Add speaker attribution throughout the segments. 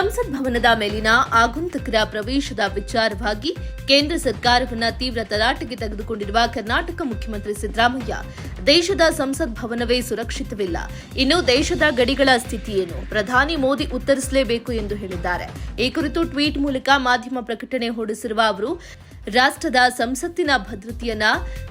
Speaker 1: ಸಂಸತ್ ಭವನದ ಮೇಲಿನ ಆಗುಂತಕರ ಪ್ರವೇಶದ ವಿಚಾರವಾಗಿ ಕೇಂದ್ರ ಸರ್ಕಾರವನ್ನು ತೀವ್ರ ತರಾಟೆಗೆ ತೆಗೆದುಕೊಂಡಿರುವ ಕರ್ನಾಟಕ ಮುಖ್ಯಮಂತ್ರಿ ಸಿದ್ದರಾಮಯ್ಯ, ದೇಶದ ಸಂಸತ್ ಭವನವೇ ಸುರಕ್ಷಿತವಿಲ್ಲ. ಇನ್ನು ದೇಶದ ಗಡಿಗಳ ಸ್ಥಿತಿ ಏನು? ಪ್ರಧಾನಿ ಮೋದಿ ಉತ್ತರಿಸಲೇಬೇಕು ಎಂದು ಹೇಳಿದ್ದಾರೆ. ಈ ಕುರಿತು ಟ್ವೀಟ್ ಮೂಲಕ ಮಾಧ್ಯಮ ಪ್ರಕಟಣೆ ಹೊರಡಿಸಿರುವ ಅವರು, ರಾಷ್ಟ್ರದ ಸಂಸತ್ತಿನ ಭದ್ರತೆಯನ್ನ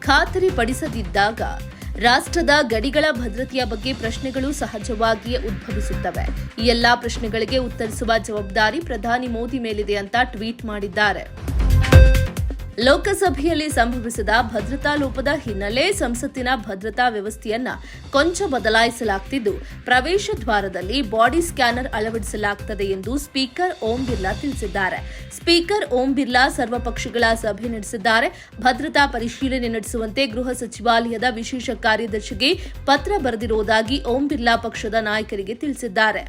Speaker 1: ಖಾತರಿಪಡಿಸದಿದ್ದಾಗ ರಾಷ್ಟ್ರದ ಗಡಿಗಳ ಭದ್ರತೆಯ ಬಗ್ಗೆ ಪ್ರಶ್ನೆಗಳು ಸಹಜವಾಗಿಯೇ ಉದ್ಭವಿಸುತ್ತವೆ. ಈ ಎಲ್ಲಾ ಪ್ರಶ್ನೆಗಳಿಗೆ ಉತ್ತರಿಸುವ ಜವಾಬ್ದಾರಿ ಪ್ರಧಾನಿ ಮೋದಿ ಮೇಲಿದೆ ಅಂತ ಟ್ವೀಟ್ ಮಾಡಿದ್ದಾರೆ. ಲೋಕಸಭೆಯಲ್ಲಿ ಸಂಭವಿಸಿದ ಭದ್ರತಾ ಲೋಪದ ಹಿನ್ನೆಲೆ ಸಂಸತ್ತಿನ ಭದ್ರತಾ ವ್ಯವಸ್ಥೆಯನ್ನ ಕೊಂಚ ಬದಲಾಯಿಸಲಾಗ್ತಿದ್ದು, ಪ್ರವೇಶ ದ್ವಾರದಲ್ಲಿ ಬಾಡಿ ಸ್ಕ್ಯಾನರ್ ಅಳವಡಿಸಲಾಗುತ್ತದೆ ಎಂದು ಸ್ಪೀಕರ್ ಓಂ ಬಿರ್ಲಾ ತಿಳಿಸಿದ್ದಾರೆ. ಸ್ಪೀಕರ್ ಓಂ ಬಿರ್ಲಾ ಸರ್ವಪಕ್ಷಗಳ ಸಭೆ ನಡೆಸಿದ್ದಾರೆ. ಭದ್ರತಾ ಪರಿಶೀಲನೆ ನಡೆಸುವಂತೆ ಗೃಹ ಸಚಿವಾಲಯದ ವಿಶೇಷ ಕಾರ್ಯದರ್ಶಿಗೆ ಪತ್ರ ಬರೆದಿರುವುದಾಗಿ ಓಂ ಬಿರ್ಲಾ ಪಕ್ಷದ ನಾಯಕರಿಗೆ ತಿಳಿಸಿದ್ದಾರೆ.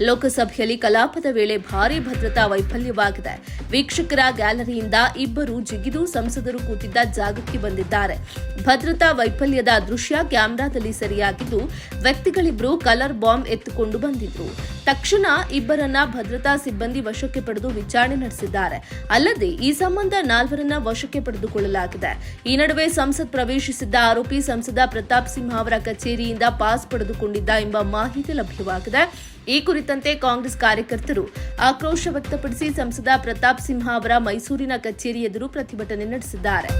Speaker 1: ಲೋಕಸಭೆಯಲ್ಲಿ ಕಲಾಪದ ವೇಳೆ ಭಾರೀ ಭದ್ರತಾ ವೈಫಲ್ಯವಾಗಿದೆ. ವೀಕ್ಷಕರ ಗ್ಯಾಲರಿಯಿಂದ ಇಬ್ಬರು ಜಿಗಿದು ಸಂಸದರು ಕೂತಿದ್ದ ಜಾಗಕ್ಕೆ ಬಂದಿದ್ದಾರೆ. ಭದ್ರತಾ ವೈಫಲ್ಯದ ದೃಶ್ಯ ಕ್ಯಾಮೆರಾದಲ್ಲಿ ಸೆರೆಯಾಗಿದ್ದು ವ್ಯಕ್ತಿಗಳಿಬ್ಬರು ಕಲರ್ ಬಾಂಬ್ ಎತ್ತುಕೊಂಡು ಬಂದಿದ್ರು. ತಕ್ಷಣ ಇಬ್ಬರನ್ನ ಭದ್ರತಾ ಸಿಬ್ಬಂದಿ ವಶಕ್ಕೆ ಪಡೆದು ವಿಚಾರಣೆ ನಡೆಸಿದ್ದಾರೆ. ಅಲ್ಲದೆ ಈ ಸಂಬಂಧ ನಾಲ್ವರನ್ನ ವಶಕ್ಕೆ ಪಡೆದುಕೊಳ್ಳಲಾಗಿದೆ. ಈ ನಡುವೆ ಸಂಸತ್ ಪ್ರವೇಶಿಸಿದ್ದ ಆರೋಪಿ ಸಂಸದ ಪ್ರತಾಪ್ ಸಿಂಹ ಅವರ ಕಚೇರಿಯಿಂದ ಪಾಸ್ ಪಡೆದುಕೊಂಡಿದ್ದ ಎಂಬ ಮಾಹಿತಿ ಲಭ್ಯವಾಗಿದೆ. ಈ ಕುರಿತಂತೆ ಕಾಂಗ್ರೆಸ್ ಕಾರ್ಯಕರ್ತರು ಆಕ್ರೋಶ ವ್ಯಕ್ತಪಡಿಸಿ ಸಂಸದ ಪ್ರತಾಪ್ ಸಿಂಹ ಅವರ ಮೈಸೂರಿನ ಕಚೇರಿ ಎದುರು ಪ್ರತಿಭಟನೆ ನಡೆಸಿದ್ದಾರೆ.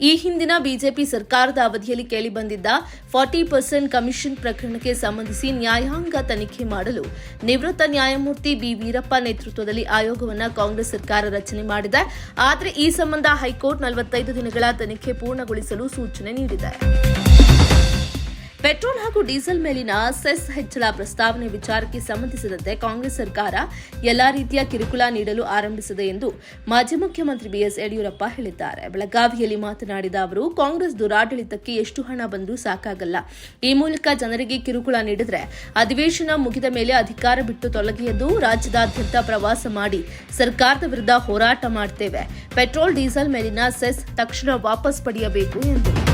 Speaker 1: ಈ ಹಿಂದಿನ ಬಿಜೆಪಿ ಸರ್ಕಾರದ ಅವಧಿಯಲ್ಲಿ ಕೇಳಿಬಂದಿದ್ದ ಫಾರ್ಟಿ ಪರ್ಸೆಂಟ್ ಕಮಿಷನ್ ಪ್ರಕರಣಕ್ಕೆ ಸಂಬಂಧಿಸಿ ನ್ಯಾಯಾಂಗ ತನಿಖೆ ಮಾಡಲು ನಿವೃತ್ತ ನ್ಯಾಯಮೂರ್ತಿ ಬಿ ವೀರಪ್ಪ ನೇತೃತ್ವದಲ್ಲಿ ಆಯೋಗವನ್ನು ಕಾಂಗ್ರೆಸ್ ಸರ್ಕಾರ ರಚನೆ ಮಾಡಿದೆ. ಆದರೆ ಈ ಸಂಬಂಧ ಹೈಕೋರ್ಟ್ ನಲವತ್ತೈದು ದಿನಗಳ ತನಿಖೆ ಪೂರ್ಣಗೊಳಿಸಲು ಸೂಚನೆ ನೀಡಿದೆ. ಪೆಟ್ರೋಲ್ ಹಾಗೂ ಡೀಸೆಲ್ ಮೇಲಿನ ಸೆಸ್ ಹೆಚ್ಚಳ ಪ್ರಸ್ತಾವನೆ ವಿಚಾರಕ್ಕೆ ಸಂಬಂಧಿಸಿದಂತೆ ಕಾಂಗ್ರೆಸ್ ಸರ್ಕಾರ ಎಲ್ಲಾ ರೀತಿಯ ಕಿರುಕುಳ ನೀಡಲು ಆರಂಭಿಸಿದೆ ಎಂದು ಮಾಜಿ ಮುಖ್ಯಮಂತ್ರಿ ಬಿಎಸ್ ಯಡಿಯೂರಪ್ಪ ಹೇಳಿದ್ದಾರೆ. ಬೆಳಗಾವಿಯಲ್ಲಿ ಮಾತನಾಡಿದ ಅವರು, ಕಾಂಗ್ರೆಸ್ ದುರಾಡಳಿತಕ್ಕೆ ಎಷ್ಟು ಹಣ ಬಂದರೂ ಸಾಕಾಗಲ್ಲ. ಈ ಮೂಲಕ ಜನರಿಗೆ ಕಿರುಕುಳ ನೀಡಿದ್ರೆ ಅಧಿವೇಶನ ಮುಗಿದ ಮೇಲೆ ಅಧಿಕಾರ ಬಿಟ್ಟು ತೊಲಗಿಯದು ರಾಜ್ಯದಾದ್ಯಂತ ಪ್ರವಾಸ ಮಾಡಿ ಸರ್ಕಾರದ ವಿರುದ್ಧ ಹೋರಾಟ ಮಾಡ್ತೇವೆ. ಪೆಟ್ರೋಲ್, ಡೀಸೆಲ್ ಮೇಲಿನ ಸೆಸ್ ತಕ್ಷಣ ವಾಪಸ್ ಪಡೆಯಬೇಕು ಎಂದರು.